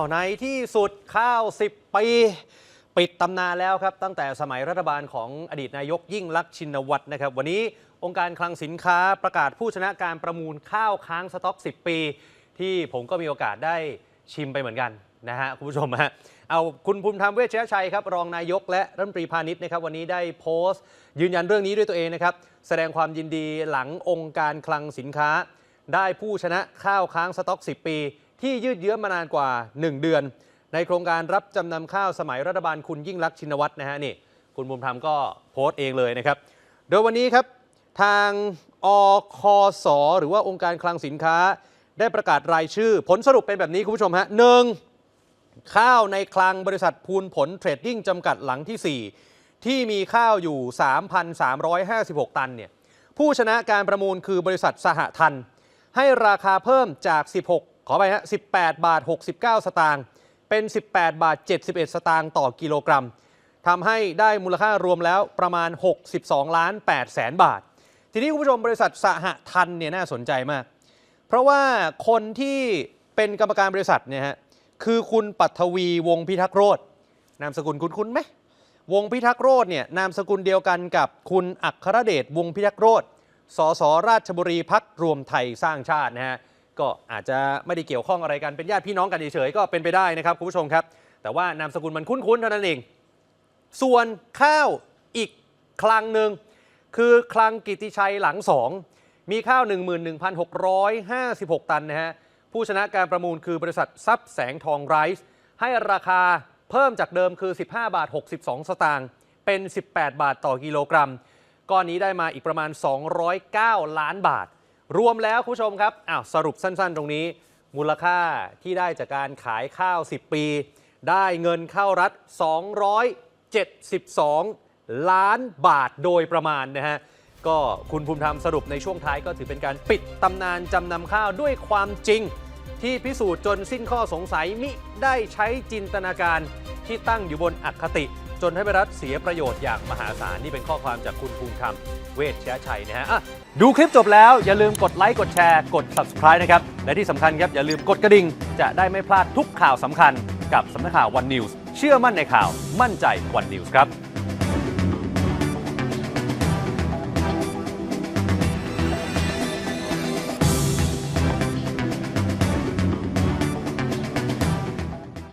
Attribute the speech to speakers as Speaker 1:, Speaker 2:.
Speaker 1: ในที่สุดข้าว 10 ปี ปิดตำนานแล้วครับ ตั้งแต่สมัยรัฐบาลของอดีตนายกยิ่งลักษณ์ชินวัตรนะครับ วันนี้องค์การคลังสินค้าประกาศผู้ชนะการประมูลข้าวค้างสต็อก 10 ปี ที่ผมก็มีโอกาสได้ชิมไปเหมือนกันนะฮะคุณผู้ชมฮะเอาคุณภูมิธรรมเวชยชัยครับ รองนายกและรัฐมนตรีพาณิชย์นะครับ วันนี้ได้โพสต์ ยืนยันเรื่องนี้ด้วยตัวเองนะครับ แสดงความยินดีหลังองค์การคลังสินค้า ได้ผู้ชนะข้าวค้างสต็อก 10 ปี ที่ยืดเยื้อมานานกว่า 1 เดือน ในโครงการรับจำนำข้าวสมัยรัฐบาลคุณยิ่งรักชินวัตรนะฮะนี่คุณบุญธรรมก็โพสต์เองเลยนะครับ โดยวันนี้ครับทางอคสหรือว่าองค์การคลังสินค้า ได้ประกาศรายชื่อ ผลสรุปเป็นแบบนี้คุณผู้ชมฮะหนึ่งข้าวในคลังบริษัทพูนผลเทรดดิ้งจำกัดหลังที่ 4 ที่มีข้าวอยู่ 3,356 ตันเนี่ยผู้ชนะการประมูลคือบริษัทสหทัน ให้ราคาเพิ่มจาก 16 ขอไปฮะ18 บาท 69 สตางค์ เป็น 18 บาท 71 สตางค์ต่อกิโลกรัม ทำให้ได้มูลค่ารวมแล้วประมาณ 62 ล้าน8แสนบาท ทีนี้คุณผู้ชมบริษัทสหทันเนี่ยน่าสนใจมาก เพราะว่าคนที่เป็นกรรมการบริษัทเนี่ยฮะ คือคุณปัทวีวงพิทักษ์โรธนามสกุลคุ้นๆไหม วงพิทักษ์โรธเนี่ยนามสกุลเดียวกันกับคุณอัครเดชวงพิทักษ์โรธสสราชบุรีพักรวมไทยสร้างชาตินะฮะ ก็อาจจะไม่ได้เกี่ยวข้องอะไรกันเป็นญาติพี่น้องกันเฉยๆก็เป็นไปได้นะครับคุณผู้ชมครับ แต่ว่านามสกุลมันคุ้นๆเท่านั้นเอง ส่วนข้าวอีกคลังหนึ่งคือคลังกิติชัยหลังสองมีข้าว 11,656 ตันนะฮะผู้ชนะการประมูลคือบริษัททรัพย์แสงทองไรซ์ให้ราคาเพิ่มจากเดิมคือ 15 บาท 62 สตางค์เป็น 18 บาทต่อกิโลกรัม ก้อนนี้ได้มาอีกประมาณ 209 ล้านบาท รวมแล้วคุณผู้ชมครับอ้าวสรุปสั้น ๆ ตรงนี้ มูลค่าที่ได้จากการขายข้าว 10 ปี ได้เงินเข้ารัฐ 272 ล้านบาทโดยประมาณนะฮะก็คุณภูมิธรรมสรุปในช่วงท้ายก็ถือเป็นการปิดตำนานจำนำข้าวด้วยความจริง ที่พิสูจน์จนสิ้นข้อสงสัยมิได้ใช้จินตนาการที่ตั้งอยู่บนอคติ จนให้รัฐเสียประโยชน์อย่างมหาศาลนี่เป็นข้อความจากคุณภูมิธรรมเวชชชัยนะฮะอะดูคลิปจบแล้วอย่าลืมกดไลค์กดแชร์กด subscribe นะครับ และที่สำคัญครับอย่าลืมกดกระดิ่ง จะได้ไม่พลาดทุกข่าวสำคัญกับสำนักข่าววันนิวส์เชื่อมั่นในข่าวมั่นใจวันนิวส์ครับ